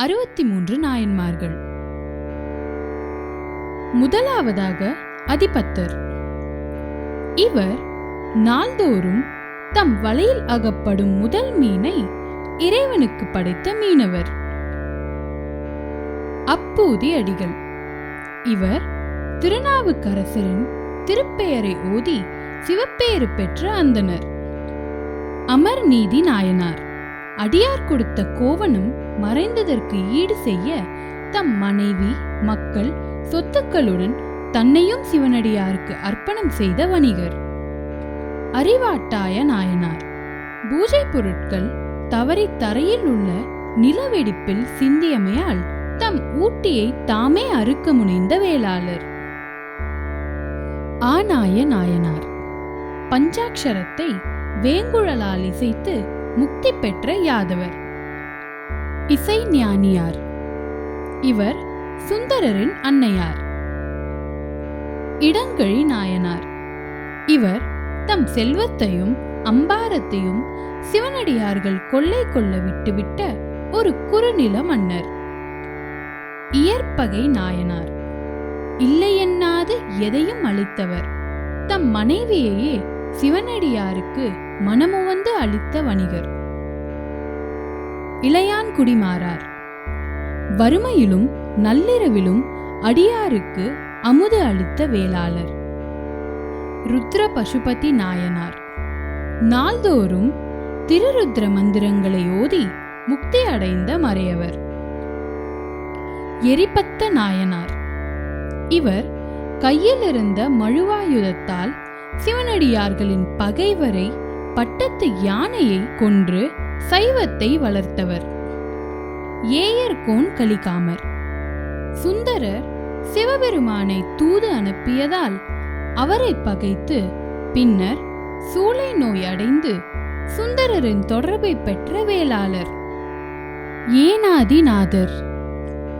அறுபத்தி மூன்று நாயன்மார்கள். முதலாவதாக அதிபத்தர். இவர் நாள்தோறும் தம் வலையில் அகப்படும் முதல் மீனை இறைவனுக்கு படைத்த மீனவர். அப்பூதி அடிகள். இவர் திருநாவுக்கரசரின் திருப்பெயரை ஓதி சிவப்பேறு பெற்ற அந்தனர் அமர் நீதி நாயனார். அடியார் கொடுத்த கோவனும் மறைந்ததற்கு ஈடு செய்ய தம் மனைவி மக்கள் சொத்துக்களுடன் தன்னையும் சிவனடியாருக்கு அர்ப்பணம் செய்த வணிகர். அறிவாட்டாய நாயனார். பூஜை பொருட்கள் தவறி தரையில் உள்ள நிலவெடிப்பில் சிந்தியமையால் தம் ஊட்டியை தாமே அறுக்க முனைந்த வேளாளர். ஆனாய நாயனார். பஞ்சாட்சரத்தை வேங்குழலால் இசைத்து முக்தி பெற்ற யாதவர். இசை ஞானியார் இவர் சுந்தரரின் அன்னையார். இடங்கழி நாயனார். இவர் தம் செல்வத்தையும் அம்பாரத்தையும் சிவனடியார்கள் கொள்ளை கொள்ள விட்டுவிட்ட ஒரு குறுநில மன்னர். இயற்பகை நாயனார். இல்லையென்னாது எதையும் அளித்தவர். தம் மனைவியையே சிவனடியாருக்கு மனமுவந்து அளித்த வணிகர். இளையான் குடிமாறார். வறுமையிலும் நள்ளிரவிலும் அடியாருக்கு அமுது அளித்த வேளாளர். ருத்ர பசுபதி நாயனார். நாள்தோறும் திருருத்ர மந்திரங்களை ஓதி முக்தி அடைந்த மறையவர். எரிபத்த நாயனார். இவர் கையில் இருந்த மழுவாயுதத்தால் சிவனடியார்களின் பகைவரை பட்டத்து யானையை கொன்று சைவத்தை வளர்த்தவர். ஏயர் கோன் கலிகாமர். சுந்தரர் சிவபெருமானை தூது அனுப்பியதால் அவரை பகைத்து பின்னர் சூளை நோய் அடைந்து சுந்தரரின் தொடர்பை பெற்ற வேளாளர். ஏனாதிநாதர்.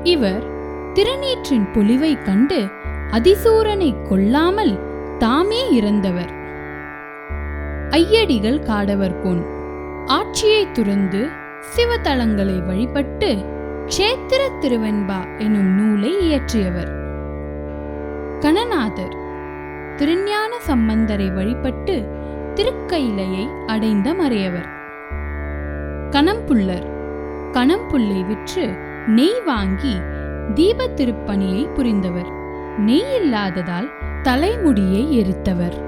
இவர் திருநீற்றின் பொலிவை கண்டு அதிசூரனை கொல்லாமல் தாமே இறந்தவர். ஐயடிகள் காடவர் கொண் ஆட்சியை துறந்து சிவதலங்களை வழிபட்டு கேத்திர திருவெண்பா எனும் நூலை இயற்றியவர். கணநாதர் திருஞான சம்பந்தரை வழிபட்டு திருக்கையிலையை அடைந்த மறையவர். கணம்புள்ளர் கணம்புல்லை விற்று நெய் வாங்கி தீப திருப்பணியை புரிந்தவர். நெய் இல்லாததால் தலைமுடியை எரித்தவர்.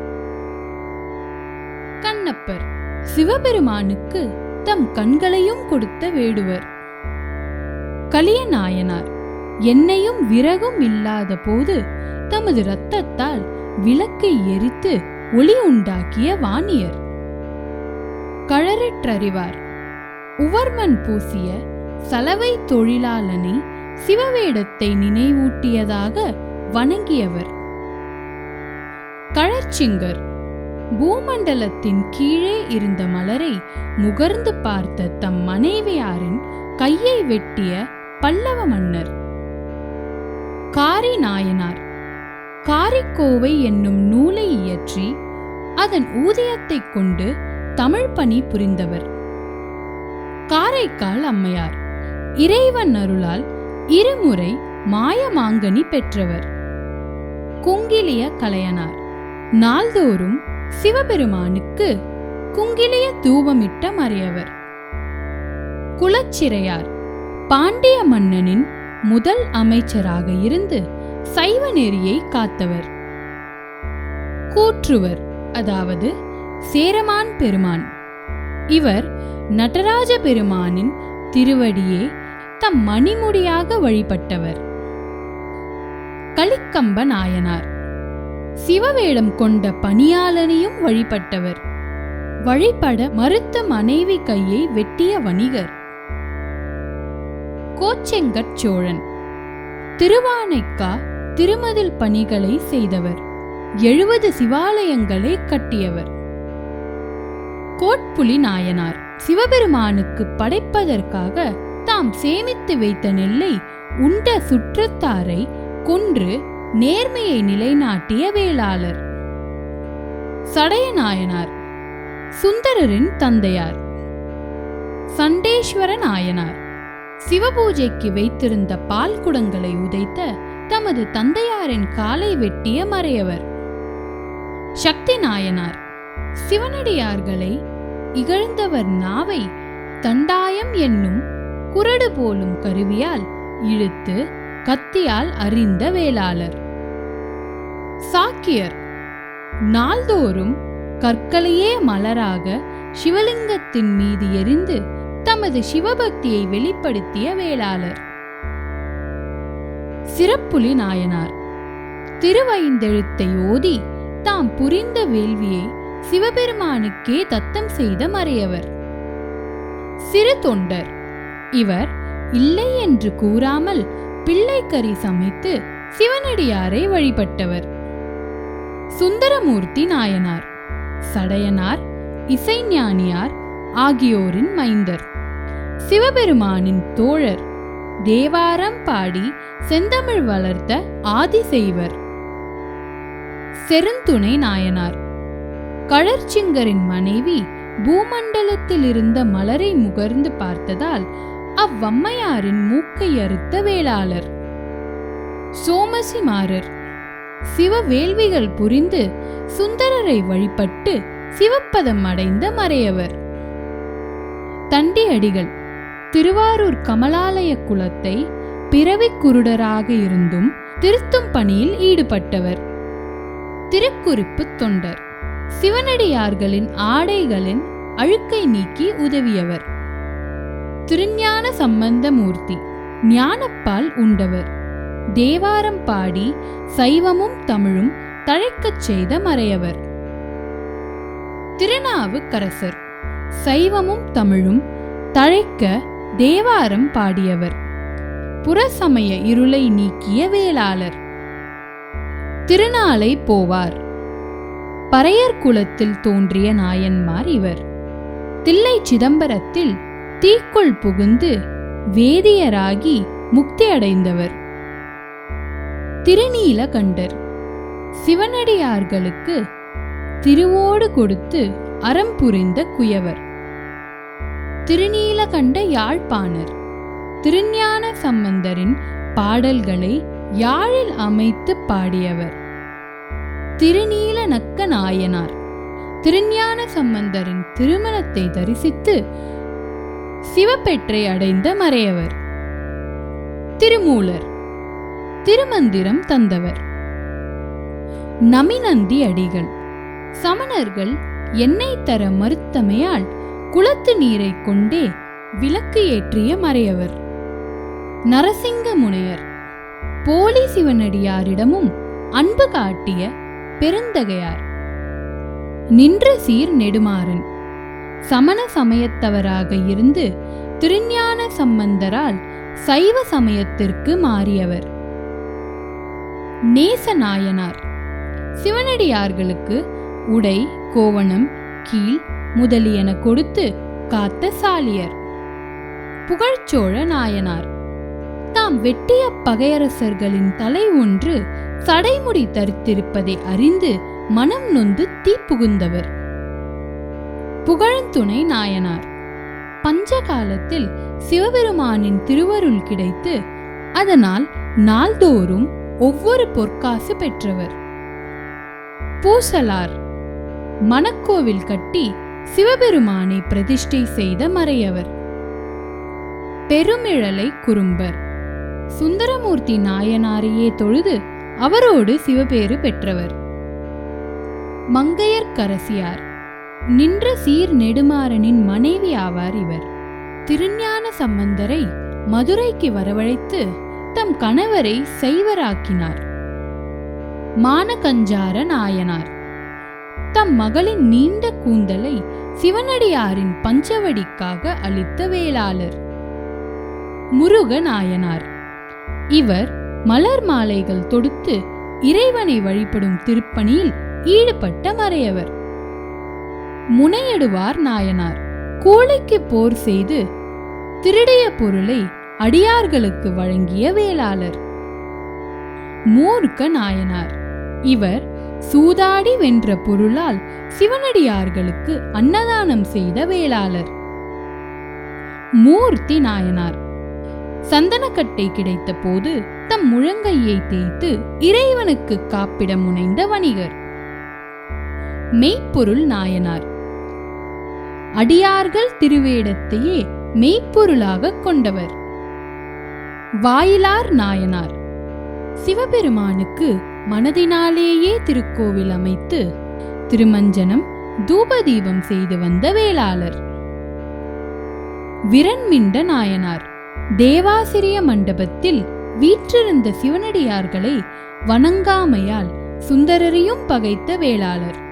கண்ணப்பர் சிவபெருமானுக்கு தம் கண்களையும் கொடுத்த வேடுவர். கலியநாயனார் எண்ணெயும் விறகும் இல்லாத போது தமது இரத்தத்தால் விளக்கை எரித்து ஒளி உண்டாக்கிய வாணியர். கழறற்றறிவார் உவர்மன் பூசிய சலவை தொழிலாளனை சிவவேடத்தை நினைவூட்டியதாக வணங்கியவர். கழற்சிங்கர் பூமண்டலத்தின் கீழே இருந்த மலரை முகர்ந்து பார்த்த தம் மனைவியாரின் கையை வெட்டிய பல்லவ மன்னர். காரி நாயனார் காரிக்கோவை என்னும் நூலை இயற்றி அதன் ஊதியத்தைக் கொண்டு தமிழ் பணி புரிந்தவர். காரைக்கால் அம்மையார். இறைவன் அருளால் இருமுறை மாயமாங்கனி பெற்றவர். குங்கிலிய கலையனார். நாள்தோறும் சிவபெருமானுக்கு குங்கிலிய தூவமிட்ட மறையவர். குலச்சிறையார் பாண்டிய மன்னனின் முதல் அமைச்சராக இருந்து சைவ நெறியை காத்தவர். கூற்றுவர் அதாவது சேரமான் பெருமான். இவர் நடராஜ பெருமானின் திருவடியே தம் மணிமுடியாக வழிபட்டவர். கலிக்கம்ப நாயனார். சிவவேடம் கொண்ட பணியாளனையும் வழிபட்டவர். வழிபட மறுத்த மனைவி கையை வெட்டிய வணிகர். கோச்செங்கற் சோழன். திருவானைக்கா திருமதில் பணிகளை செய்தவர். எழுபது சிவாலயங்களை கட்டியவர். கோட்புலி நாயனார் சிவபெருமானுக்கு படைப்பதற்காக தாம் சேமித்து வைத்த நெல்லை உண்ட சுற்றத்தாரை கொன்று நேர்மையை நிலைநாட்டிய வேளாளர். சடைய நாயனார் சுந்தரரின் தந்தையார். சண்டேஸ்வர நாயனார் சிவபூஜைக்கு வைத்திருந்த பால் குடங்களை உதைத்த தமது தந்தையாரின் காலை வெட்டிய மறையவர். சக்தி நாயனார் சிவனடியார்களை இகழ்ந்தவர் நாவை தண்டாயம் என்னும் குரடு போலும் கருவியால் இழுத்து கத்தியால் அறிந்த வேளாளர். சாக்கியர். நாள்தோறும் கற்களையே மலராக சிவலிங்கத்தின் மீது எரிந்து தமது சிவபக்தியை வெளிப்படுத்திய வேளாளர். சிறப்புலி நாயனார் திருவைந்தெழுத்தை ஓதி தாம் புரிந்த வேள்வியை சிவபெருமானுக்கே தத்தம் செய்த மறையவர். சிறு தொண்டர் இவர் இல்லை என்று கூறாமல் பிள்ளைக்கறி சமைத்து சிவனடியாரை வழிபட்டவர். சுந்தரமூர்த்தி நாயனார் சடையனார் இசைஞானியார் ஆகியோரின் மைந்தர். சிவபெருமானின் தோழர் தேவாரம் பாடி செந்தமிழ் வளர்த்த ஆதிசெய்வர் செருந்துணை நாயனார் கழற்சிங்கரின் மனைவி பூமண்டலத்தில் இருந்த மலரை முகர்ந்து பார்த்ததால் அவ்வம்மையாரின் மூக்கை அறுத்த வேளாளர். சோமசிமாரர் சிவ வேள்விகள் புரிந்து சுந்தரரை வழிபட்டு சிவப்பதம் அடைந்த மறையவர். தண்டியடிகள் திருவாரூர் கமலாலய குலத்தை பிறவி குருடராக இருந்தும் திருத்தும் பணியில் ஈடுபட்டவர். திருக்குறிப்பு தொண்டர். சிவனடியார்களின் ஆடைகளின் அழுக்கை நீக்கி உதவியவர். திருஞான சம்பந்தமூர்த்தி ஞானப்பால் உண்டவர். தேவாரம் பாடி சைவமும் தமிழும் தழைக்கச் செய்த மறையவர். திருநாவுக்கரசர். சைவமும் தமிழும் தழைக்க தேவாரம் பாடியவர். புறசமய இருளை நீக்கிய வேளாளர். திருநாளை போவார். பறையர் குலத்தில் தோன்றிய நாயன்மார் இவர். தில்லை சிதம்பரத்தில் தீக்குள் புகுந்து வேதியராகி முக்தியடைந்தவர். திருநீல திருநீலகண்டர் சிவனடியார்களுக்கு திருவோடு கொடுத்து அறம் புரிந்த குயவர். திருநீலகண்ட யாழ்ப்பாணர். திருஞான சம்பந்தரின் பாடல்களை யாழில் அமைத்து பாடியவர். திருநீல நக்க நாயனார். திருஞான சம்பந்தரின் திருமணத்தை தரிசித்து சிவப்பெற்றை அடைந்த மறையவர். திருமூலர். திருமந்திரம் தந்தவர். நமிநந்தி அடிகள். சமணர்கள் எண்ணெய் தர மறுத்தமையால் குளத்து நீரை கொண்டே விளக்கு ஏற்றிய மறையவர். நரசிங்க முனையர். போலி சிவனடியாரிடமும் அன்பு காட்டிய பெருந்தகையார். நின்ற சீர் நெடுமாறன். சமண சமயத்தவராக இருந்து திருஞான சம்பந்தரால் சைவ சமயத்திற்கு மாறியவர். நேச நாயனார் சிவனடியார்களுக்கு உடை கோவணம் கீழ் முதலியன கொடுத்து காத்த சாலியர். புகழ்ச்சோழ நாயனார். தாம் வெட்டிய பகையரசர்களின் தலை ஒன்று சடைமுடி தரித்திருப்பதை அறிந்து மனம் நொந்து தீப்புகுந்தவர் புகழ்ந்துணை நாயனார். பஞ்ச காலத்தில் சிவபெருமானின் திருவருள் கிடைத்து அதனால் நாள்தோறும் ஒவ்வொரு பொற்காசு பெற்றவர். பூசலார். மணக்கோவில் கட்டி சிவபெருமானை பிரதிஷ்டை செய்த மறையவர். பெருமிழலை குறும்பர். சுந்தரமூர்த்தி நாயனாரையே தொழுது அவரோடு சிவபேறு பெற்றவர். மங்கையர்க்கரசியார் நின்ற சீர் நெடுமாறனின் மனைவி ஆவார் இவர். திருஞான சம்பந்தரை மதுரைக்கு வரவழைத்து தம் கணவரை செய்வராக்கினார் மானகஞ்சார நாயனார். தம் மகளின் நீண்ட கூந்தலை சிவனடியாரின் பஞ்சவடிக்காக அளித்த வேளாளர். முருக நாயனார். இவர் மலர் மாலைகள் தொடுத்து இறைவனை வழிபடும் திருப்பணியில் ஈடுபட்ட மறையவர். முனையடுவார் நாயனார். கூளைக்கு போர் செய்து திருடிய பொருளை அடியார்களுக்கு வழங்கிய வேளாளர். மூர்க்க நாயனார். இவர் சூதாடி வென்ற பொருளால் சிவனடியார்களுக்கு அன்னதானம் செய்த வேளாளர். மூர்த்தி நாயனார். சந்தனக்கட்டை கிடைத்த போது தம் முழங்கையை தேய்த்து இறைவனுக்கு காப்பிட முனைந்த வணிகர். மெய்ப்பொருள் நாயனார். அடியார்கள் திருவேடத்தையே மெய்ப்பொருளாக கொண்டவர். வாயிலார் நாயனார். சிவபெருமானுக்கு மனதினாலேயே திருக்கோவில் அமைத்து திருமஞ்சனம் தூபதீபம் செய்து வந்த வேளாளர். விரண்மிண்ட நாயனார். தேவாசிரிய மண்டபத்தில் வீற்றிருந்த சிவனடியார்களை வணங்காமையால் சுந்தரரையும் பகைத்த வேளாளர்.